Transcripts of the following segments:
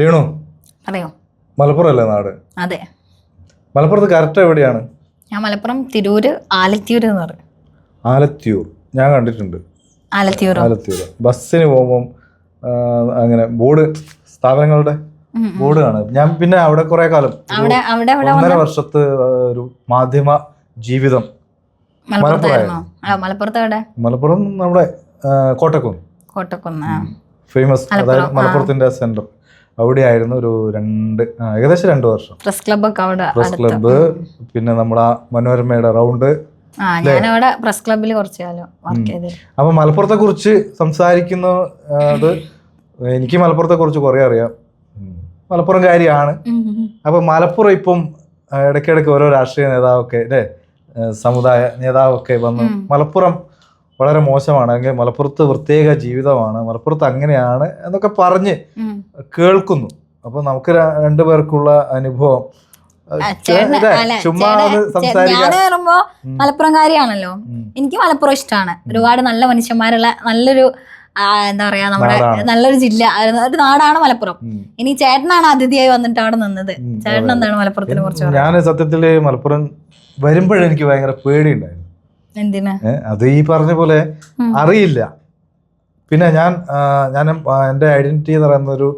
രേണു അറിയോ മലപ്പുറം അല്ലേ നാട്? അതെ. മലപ്പുറത്ത് കറക്റ്റ് എവിടെയാണ്? ഞാൻ മലപ്പുറം തിരൂര് ആലത്തിയൂർ എന്ന് പറയും. ആലത്തിയൂർ. ഞാൻ കണ്ടിട്ടുണ്ട്. ആലത്തിയൂർ ആലത്തിയൂർ ബസ്സിന് പോകുമ്പം അങ്ങനെ ബോർഡ് സ്ഥാപനങ്ങളുടെ. ബോർഡ് കാണും. ഞാൻ പിന്നെ അവിടെ കുറെ കാലം ഒന്നര വർഷത്ത് ഒരു മാധ്യമ ജീവിതം മലപ്പുറത്ത് മലപ്പുറം നമ്മുടെ കോട്ടക്കുന്ന്. കോട്ടക്കുന്ന് ഫേമസ് അതായത് മലപ്പുറത്തിന്റെ സെന്റർ അവിടെയായിരുന്നു ഒരു രണ്ട് ഏകദേശം രണ്ട് വർഷം. Press club press club club പിന്നെ നമ്മുടെ മനോരമയുടെ റൗണ്ട് പ്രസ് ക്ലബിൽ കുറച്ച് കാലം വർക്ക് ചെയ്തു അപ്പൊ മലപ്പുറത്തെ കുറിച്ച് സംസാരിക്കുന്ന അത് എനിക്ക് മലപ്പുറത്തെ കുറിച്ച് കുറെ അറിയാം. മലപ്പുറം കാര്യമാണ് അപ്പൊ മലപ്പുറം ഇപ്പം ഇടയ്ക്കിടയ്ക്ക് ഓരോ രാഷ്ട്രീയ നേതാവൊക്കെ അല്ലേ? സമുദായ നേതാവൊക്കെ വന്ന് മലപ്പുറം വളരെ മോശമാണ്. അല്ലെങ്കിൽ മലപ്പുറത്ത് പ്രത്യേക ജീവിതമാണ്. മലപ്പുറത്ത് അങ്ങനെയാണ് എന്നൊക്കെ പറഞ്ഞ് കേൾക്കുന്നു. അപ്പൊ നമുക്ക് രണ്ടുപേർക്കുള്ള അനുഭവം. പറയുമ്പോ. മലപ്പുറംകാരിയാണല്ലോ. എനിക്ക് മലപ്പുറം ഇഷ്ടമാണ് ഒരുപാട് നല്ല മനുഷ്യന്മാരുള്ള നല്ലൊരു എന്താ പറയാ നമ്മുടെ നല്ലൊരു ജില്ല. ഒരു നാടാണ് മലപ്പുറം. ഇനി ചേട്ടനാണ് അതിഥിയായി വന്നിട്ട് അവിടെ നിന്നത്. ചേട്ടൻ എന്താണ് മലപ്പുറത്തിനെ കുറിച്ച് ഞാൻ സത്യത്തിൽ മലപ്പുറം വരുമ്പോഴെനിക്ക് ഭയങ്കര പേടിയുണ്ടായിരുന്നു. അത് ഈ പറഞ്ഞ പോലെ അറിയില്ല. പിന്നെ ഞാൻ ഞാൻ എന്റെ ഐഡന്റിറ്റി എന്ന് പറയുന്ന ഒരു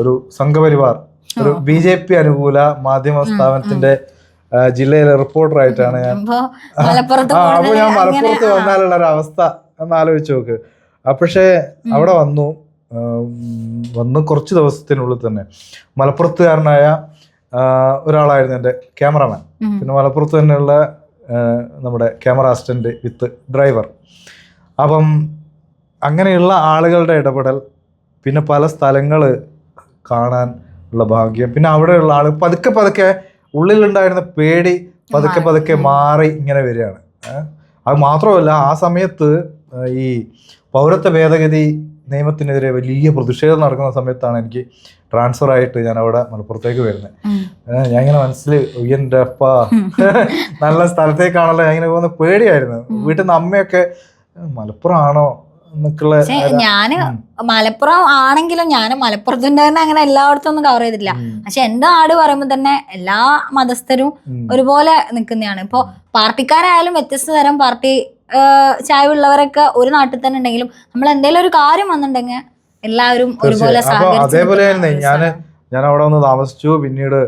ഒരു സംഘപരിവാർ ഒരു ബി ജെ പി അനുകൂല മാധ്യമ സ്ഥാപനത്തിന്റെ ജില്ലയിലെ റിപ്പോർട്ടറായിട്ടാണ് ഞാൻ. അപ്പൊ ഞാൻ മലപ്പുറത്ത് വന്നാലുള്ള ഒരു അവസ്ഥ ഒന്ന് ആലോചിച്ച് നോക്ക്. പക്ഷേ അവിടെ വന്നു. വന്ന് കുറച്ച് ദിവസത്തിനുള്ളിൽ തന്നെ. മലപ്പുറത്തുകാരനായ ഒരാളായിരുന്നു എന്റെ ക്യാമറമാൻ. പിന്നെ മലപ്പുറത്ത് തന്നെയുള്ള നമ്മുടെ ക്യാമറ അസിസ്റ്റന്റ് വിത്ത് ഡ്രൈവർ അപ്പം അങ്ങനെയുള്ള ആളുകളുടെ ഇടപെടൽ പിന്നെ പല സ്ഥലങ്ങൾ കാണാൻ ഉള്ള ഭാഗ്യം പിന്നെ അവിടെയുള്ള ആൾ പതുക്കെ പതുക്കെ ഉള്ളിലുണ്ടായിരുന്ന പേടി പതുക്കെ. പതുക്കെ മാറി ഇങ്ങനെ വരികയാണ് അത് മാത്രമല്ല ആ സമയത്ത് ഈ പൗരത്വ ഭേദഗതി നിയമത്തിനെതിരെ വലിയ പ്രതിഷേധം നടക്കുന്ന സമയത്താണ് എനിക്ക് ട്രാൻസ്ഫർ ആയിട്ട് ഞാൻ അവിടെ മലപ്പുറത്തേക്ക് വരുന്നത്. ഞാൻ ഇങ്ങനെ മനസ്സിൽ ഉയ്യന്റെ അപ്പ നല്ല സ്ഥലത്തേക്കാണല്ലോ ഞാൻ ഇങ്ങനെ പോകുന്ന പേടിയായിരുന്നു. വീട്ടിൽ നിന്ന് അമ്മയൊക്കെ "ഏഹ് മലപ്പുറം ആണോ ഞാൻ മലപ്പുറം ആണെങ്കിലും ഞാൻ മലപ്പുറത്തിന്റെ തന്നെ അങ്ങനെ എല്ലായിടത്തും ഒന്നും കവർ ചെയ്തിട്ടില്ല. പക്ഷെ എന്റെ നാട് പറയുമ്പോൾ തന്നെ എല്ലാ മതസ്ഥരും ഒരുപോലെ നിൽക്കുന്നതാണ്. ഇപ്പോ പാർട്ടിക്കാരായാലും വ്യത്യസ്ത തരം പാർട്ടി ചായവുള്ളവരൊക്കെ ഒരു നാട്ടിൽ തന്നെ ഉണ്ടെങ്കിലും നമ്മൾ എന്തെങ്കിലും ഒരു കാര്യം വന്നിട്ടുണ്ടെങ്കിൽ എല്ലാവരും ഒരുപോലെ അതേപോലെ തന്നെ ഞാൻ ഞാൻ അവിടെ വന്ന് താമസിച്ചു. പിന്നീട്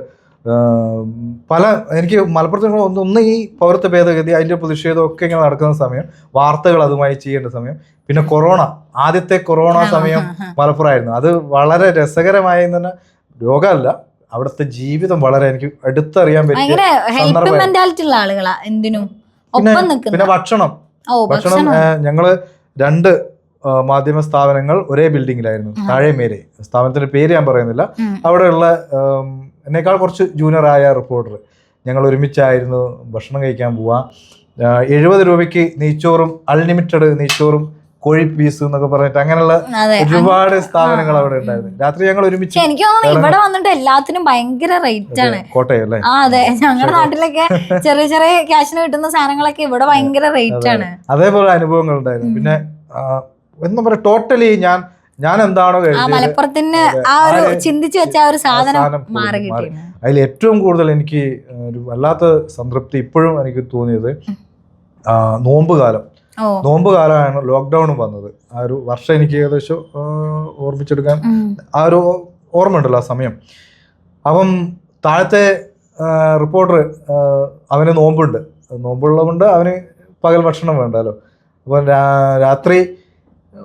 പല എനിക്ക് മലപ്പുറത്ത് ഒന്ന് ഈ പൗരത്വ ഭേദഗതി അതിന്റെ പ്രതിഷേധം ഒക്കെ ഇങ്ങനെ നടക്കുന്ന സമയം വാർത്തകൾ അതുമായി ചെയ്യേണ്ട സമയം പിന്നെ കൊറോണ ആദ്യത്തെ കൊറോണ സമയം. മലപ്പുറമായിരുന്നു. അത് വളരെ രസകരമായി തന്നെ രോഗമല്ല അവിടുത്തെ ജീവിതം വളരെ എനിക്ക് അടുത്തറിയാൻ പറ്റും പിന്നെ ഭക്ഷണം. ഭക്ഷണം ഞങ്ങൾ രണ്ട് മാധ്യമ സ്ഥാപനങ്ങൾ ഒരേ ബിൽഡിങ്ങിലായിരുന്നു. താഴെ മേലെ. സ്ഥാപനത്തിന്റെ പേര് ഞാൻ പറയുന്നില്ല. അവിടെയുള്ള എന്നേക്കാൾ കുറച്ച് ജൂനിയർ ആയ റിപ്പോർട്ടർ. ഞങ്ങൾ ഒരുമിച്ചായിരുന്നു ഭക്ഷണം കഴിക്കാൻ പോവാ എഴുപത് രൂപയ്ക്ക് നെയ്ച്ചോറും അൺലിമിറ്റഡ് നെയ്ച്ചോറും കോഴി പീസ് എന്നൊക്കെ പറഞ്ഞിട്ട് അങ്ങനെയുള്ള ഒരുപാട് സ്ഥാപനങ്ങൾ അവിടെ ഉണ്ടായിരുന്നു. രാത്രി ഞങ്ങൾ ഒരുമിച്ച് എനിക്ക് തോന്നുന്നു ഇവിടെ വന്നിട്ട് എല്ലാത്തിനും ഭയങ്കര റേറ്റ് ആണ്. കോട്ടയം അല്ലേ? ആ അതെ. ഞങ്ങളുടെ നാട്ടിലൊക്കെ ചെറിയ ചെറിയ ക്യാഷിന് കിട്ടുന്ന സാധനങ്ങളൊക്കെ ഇവിടെ ഭയങ്കര റേറ്റ് ആണ്. അതേപോലെ അനുഭവങ്ങൾ ഉണ്ടായിരുന്നു പിന്നെ എന്താ പറയാ ടോട്ടലി ഞാൻ ഞാൻ എന്താണോ മലപ്പുറത്തിന് ആ ഒരു ചിന്തിച്ചു വെച്ച ആ ഒരു സാധനം മാറി അതിൽ ഏറ്റവും കൂടുതൽ എനിക്ക് ഒരു വല്ലാത്ത സംതൃപ്തി ഇപ്പോഴും എനിക്ക് തോന്നിയത് നോമ്പ് കാലം. നോമ്പ് കാലമാണ് ലോക്ക്ഡൌണും വന്നത്. ആ ഒരു വർഷം എനിക്ക് ഏകദേശം ഓർമ്മിച്ചെടുക്കാൻ ആ ഒരു ഓർമ്മ ഉണ്ടല്ലോ ആ സമയം. അപ്പം താഴത്തെ റിപ്പോർട്ടർ അവന് നോമ്പുണ്ട്. നോമ്പുള്ളതുകൊണ്ട് അവന് പകൽ ഭക്ഷണം വേണ്ടല്ലോ. അപ്പം രാത്രി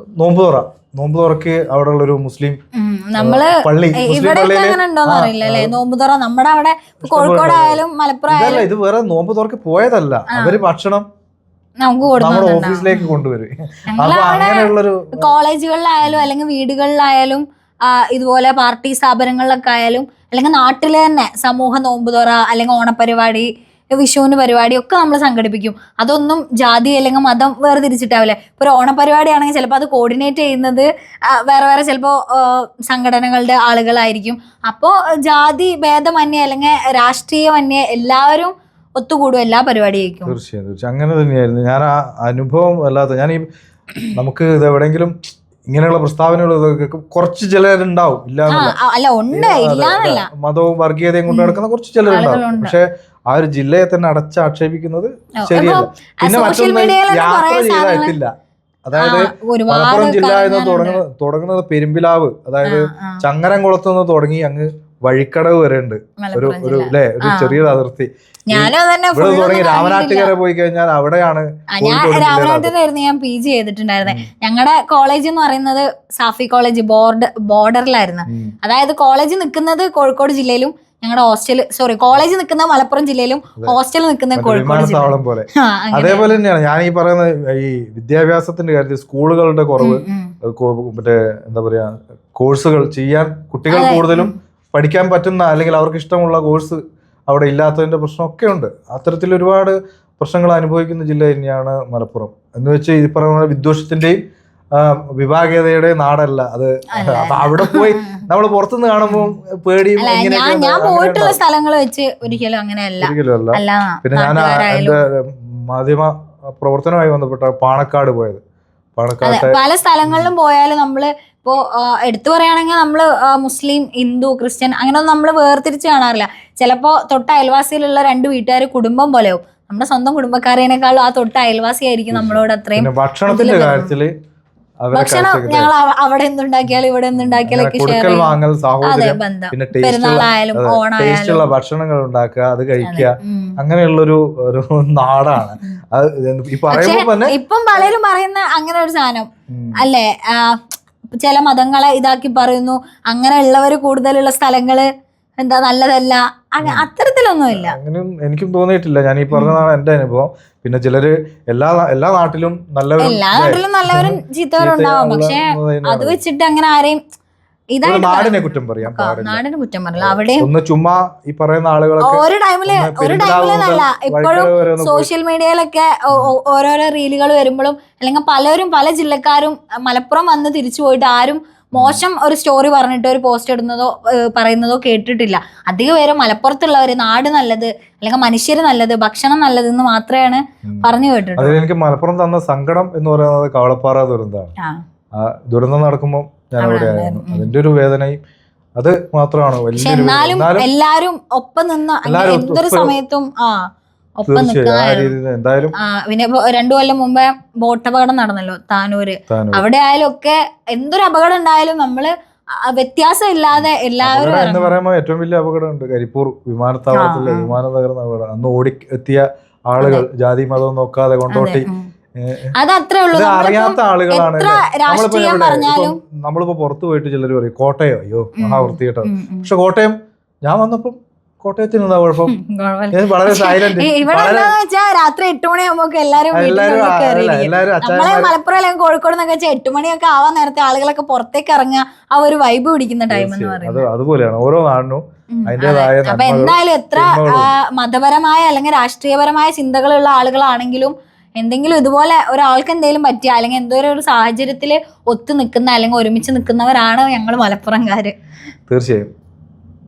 നോമ്പ് തുറ. നോമ്പ് തുറക്ക് അവിടെ ഉള്ളൊരു മുസ്ലിം. നമ്മൾ പള്ളി നോമ്പ് അങ്ങനെ ഉണ്ടോന്ന് ആ, അറിയില്ല അല്ലേ? ആ. നോമ്പുതുറ നമ്മുടെ അവിടെ കോഴിക്കോട് ആയാലും മലപ്പുറം ഇത് വേറെ നോമ്പ് തുറക്ക് പോയതല്ല. അവർ ഭക്ഷണം നമുക്ക് നമ്മുടെ ഓഫീസിലേക്ക് കൊണ്ടുവരും. അപ്പൊ ഞങ്ങളവിടെ അങ്ങനെയുള്ളൊരു കോളേജുകളിലായാലും അല്ലെങ്കിൽ വീടുകളിലായാലും ഇതുപോലെ പാർട്ടി സ്ഥാപനങ്ങളിലൊക്കെ ആയാലും അല്ലെങ്കിൽ നാട്ടിൽ തന്നെ സമൂഹ നോമ്പുതുറ അല്ലെങ്കിൽ ഓണപരിപാടി വിഷുവിന് പരിപാടി ഒക്കെ നമ്മൾ സംഘടിപ്പിക്കും. അതൊന്നും ജാതി അല്ലെങ്കിൽ മതം വേർതിരിച്ചിട്ടാവില്ല. ഇപ്പൊ ഒരു ഓണപരിപാടി ആണെങ്കിൽ ചിലപ്പോൾ അത് കോർഡിനേറ്റ് ചെയ്യുന്നത് വേറെ വേറെ ചിലപ്പോൾ സംഘടനകളുടെ ആളുകളായിരിക്കും. അപ്പോൾ ജാതി ഭേദമന്യേ അല്ലെങ്കിൽ രാഷ്ട്രീയമന്യേ എല്ലാവരും ഒത്തുകൂടും എല്ലാ പരിപാടിയേക്കും. തീർച്ചയായും തീർച്ചയായും. അങ്ങനെ തന്നെയായിരുന്നു. ഞാൻ ആ അനുഭവം അല്ലാതെ ഞാൻ ഈ നമുക്ക് ഇത് എവിടെയെങ്കിലും ഇങ്ങനെയുള്ള പ്രസ്താവനകൾ കുറച്ച് ചിലരുണ്ടാവും ഇല്ല. മതവും വർഗീയതയും കൊണ്ട് നടക്കുന്ന കുറച്ച് ചിലരുണ്ടാവും. പക്ഷെ ആ ഒരു ജില്ലയെ തന്നെ അടച്ചാക്ഷേപിക്കുന്നത് ശരിയല്ല. പിന്നെ മറ്റൊന്ന് യാത്ര ചെയ്തായിട്ടില്ല അതായത് മലപ്പുറം ജില്ല എന്ന്. തുടങ്ങുന്നത് തുടങ്ങുന്നത് പെരുമ്പിലാവ് അതായത് ചങ്ങരം കുളത്തുനിന്ന് ചങ്ങരംകുളത്ത് നിന്ന് തുടങ്ങി അങ്ങ് വഴിക്കടവ് വരെ ഉണ്ട്. ഒരു ഒരു. അല്ലേ ഒരു. ചെറിയൊരു അതിർത്തി. ഇവിടെ തുടങ്ങി രാമനാട്ടുകര പോയി കഴിഞ്ഞാൽ അവിടെയാണ് രാമനാട്ടുകരായിരുന്നു ഞാൻ പി ജി ചെയ്തിട്ടുണ്ടായിരുന്നത് ഞങ്ങളുടെ കോളേജ് എന്ന് പറയുന്നത് സാഫി കോളേജ് ബോർഡ് ബോർഡറിലായിരുന്നു അതായത് കോളേജ് നിൽക്കുന്നത് കോഴിക്കോട് ജില്ലയിലും ഞങ്ങളുടെ ഹോസ്റ്റൽ സോറി കോളേജ് നിൽക്കുന്ന മലപ്പുറം ജില്ലയിലും ഹോസ്റ്റൽ നിൽക്കുന്ന കോഴിക്കോട് പോലെ. അതേപോലെ തന്നെയാണ് ഞാൻ ഈ പറയുന്ന ഈ വിദ്യാഭ്യാസത്തിന്റെ കാര്യത്തിൽ സ്കൂളുകളുടെ കുറവ്. മറ്റേ എന്താ പറയാ കോഴ്സുകൾ ചെയ്യാൻ കുട്ടികൾ. കൂടുതലും പഠിക്കാൻ പറ്റുന്ന അല്ലെങ്കിൽ അവർക്ക് ഇഷ്ടമുള്ള കോഴ്സ് അവിടെ ഇല്ലാത്തതിന്റെ പ്രശ്നമൊക്കെ ഉണ്ട്. അത്തരത്തിൽ ഒരുപാട് പ്രശ്നങ്ങൾ അനുഭവിക്കുന്ന ജില്ല തന്നെയാണ് മലപ്പുറം. എന്ന് വെച്ച് ഈ പറയുന്ന വിദ്വേഷത്തിന്റെയും വിഭാഗീയതയുടെ നാടല്ല. അത് അവിടെ പോയി നമ്മൾ പുറത്തുനിന്ന് കാണുമ്പോൾ പേടിയും ഞാൻ പോയിട്ടുള്ള. സ്ഥലങ്ങൾ വെച്ച് ഒരിക്കലും അങ്ങനെയല്ല. ഒരിക്കലും അല്ല. പിന്നെ ഞാൻ എന്റെ മാധ്യമ പ്രവർത്തനമായി ബന്ധപ്പെട്ട പാണക്കാട് പോയത്. അതെ പല സ്ഥലങ്ങളിലും പോയാലും നമ്മൾ ഇപ്പോ എടുത്തു പറയുകയാണെങ്കിൽ നമ്മൾ മുസ്ലിം ഹിന്ദു ക്രിസ്ത്യൻ അങ്ങനെയൊന്നും നമ്മൾ വേർതിരിച്ച് കാണാറില്ല. ചിലപ്പോ തൊട്ട അയൽവാസിയിലുള്ള രണ്ട് വീട്ടുകാർ കുടുംബം പോലെയാവും. നമ്മുടെ സ്വന്തം കുടുംബക്കാരേനേക്കാളും ആ തൊട്ട അയൽവാസിയായിരിക്കും നമ്മളോട് അത്രയും ഭക്ഷണത്തിന്റെ കാര്യത്തിൽ ഭക്ഷണം ഞങ്ങൾ അവ- അവിടെ എന്തുണ്ടാക്കിയാലും ഇവിടെ എന്തുണ്ടാക്കിയാലൊക്കെ കൊടുക്കൽ വാങ്ങൽ സാഹോദര്യം പിന്നെ ടേസ്റ്റുള്ള ഓണായാലും. ഭക്ഷണങ്ങൾ ഉണ്ടാക്കുക അത് കഴിക്കുക. അങ്ങനെയുള്ള അങ്ങനെയുള്ളൊരു ഒരു നാടാണ്. അത് ഈ പറയുമ്പോ തന്നെ ഇപ്പം പലരും പറയുന്ന അങ്ങനെ ഒരു സാധനം. അല്ലേ? ചില മതങ്ങളെ ഇതാക്കി പറയുന്നു. അങ്ങനെ ഉള്ളവര് കൂടുതലുള്ള സ്ഥലങ്ങൾ എന്താ നല്ലതല്ല. അത്തരത്തിലൊന്നുമില്ല. അങ്ങനെ എനിക്കും തോന്നിയിട്ടില്ല. ഞാൻ ഈ പറഞ്ഞതാണ് എന്റെ അനുഭവം. പിന്നെ ചിലര് എല്ലാ എല്ലാ നാട്ടിലും നല്ലവരും എല്ലാ നാട്ടിലും നല്ലവരും ചീത്തവരും ഉണ്ടാവും പക്ഷെ അത് വെച്ചിട്ട് അങ്ങനെ ആരെയും നാടിനെ കുറ്റം പറയാം നാടിനെ. കുറ്റം പറയില്ല അവിടെ ഒന്ന് ചുമ്മാ ഈ പറയുന്ന ആളുകളൊക്കെ ഒരു ടൈമിൽ ഒരു പെരുമ്പിലാവ് ടൈമിൽ ഇപ്പോഴും സോഷ്യൽ മീഡിയയിലൊക്കെ ഓരോരോ റീലുകൾ വരുമ്പോഴും അല്ലെങ്കിൽ പലരും പല ജില്ലക്കാരും മലപ്പുറം വന്ന് തിരിച്ചു പോയിട്ട് ആരും മോശം ഒരു സ്റ്റോറി പറഞ്ഞിട്ട് ഒരു പോസ്റ്റ് ഇടുന്നതോ പറയുന്നതോ കേട്ടിട്ടില്ല. അധികം പേരും മലപ്പുറത്തുള്ളവർ നാട് നല്ലത് അല്ലെങ്കിൽ മനുഷ്യർ നല്ലത് ഭക്ഷണം നല്ലത് എന്ന് മാത്രമാണ് പറഞ്ഞു കേട്ടിട്ടുള്ളൂ എനിക്ക് മലപ്പുറം തന്ന സങ്കടം എന്ന് പറയുന്നത് കാളപ്പാറ ദുരന്തമാണ്. ദുരന്തം നടക്കുമ്പോൾ ഞാൻ അവിടെ അവിടെ ആയിരുന്നു. അതിന്റെ ഒരു വേദനയും അത് മാത്രമാണ്. എല്ലാരും ഒപ്പം നിന്ന് എന്തൊരു സമയത്തും ആ. ഒപ്പം പിന്നെ രണ്ടു കൊല്ലം മുമ്പേ ബോട്ടപകടം നടന്നല്ലോ താനൂര്. അവിടെ ആയാലും ഒക്കെ എന്തൊരു അപകടം ഉണ്ടായാലും നമ്മൾ വ്യത്യാസം ഇല്ലാതെ എല്ലാവരും എന്ന്. പറയുമ്പോൾ ഏറ്റവും വലിയ അപകടം ഉണ്ട് കരിപ്പൂർ വിമാനത്താവളത്തിലെ. വിമാനം തകർന്ന അപകടം അന്ന് ഓടി എത്തിയ ആളുകൾ ജാതി മതം നോക്കാതെ കൊണ്ടോട്ടി. അത് അത്രേ ഉള്ളൂ. അറിയാത്ത ആളുകളാണ് നമ്മളിപ്പോ പുറത്തു പോയിട്ട് ചിലർ പറയും കോട്ടയോ? അയ്യോ മഹാവൃത്തി ഉം. പക്ഷെ കോട്ടയം ഞാൻ വന്നപ്പം കോട്ടയത്തിന് എന്താ കുഴപ്പം? വളരെ സൈലന്റ് ഇവിടെ രാത്രി എട്ട് മണിയാകുമ്പോ എല്ലാരും നമ്മളെ മലപ്പുറം അല്ലെങ്കിൽ കോഴിക്കോട് എന്നൊക്കെ വെച്ചാൽ എട്ട് മണിയൊക്കെ ആവാൻ നേരത്തെ ആളുകളൊക്കെ പുറത്തേക്ക് ഇറങ്ങുക ആ ഒരു വൈബ് പിടിക്കുന്ന ടൈം എന്ന് പറയുന്നത്. അതുപോലെയാണ്. ഓരോ നാടിനും അപ്പൊ എന്തായാലും എത്ര മതപരമായ അല്ലെങ്കിൽ രാഷ്ട്രീയപരമായ ചിന്തകളുള്ള ആളുകളാണെങ്കിലും എന്തെങ്കിലും ഇതുപോലെ ഒരാൾക്ക് എന്തെങ്കിലും പറ്റിയ അല്ലെങ്കിൽ എന്തോ ഒരു സാഹചര്യത്തിൽ ഒത്തു നിൽക്കുന്ന അല്ലെങ്കിൽ ഒരുമിച്ച് നിൽക്കുന്നവരാണ് ഞങ്ങൾ മലപ്പുറംകാര്. തീർച്ചയായും.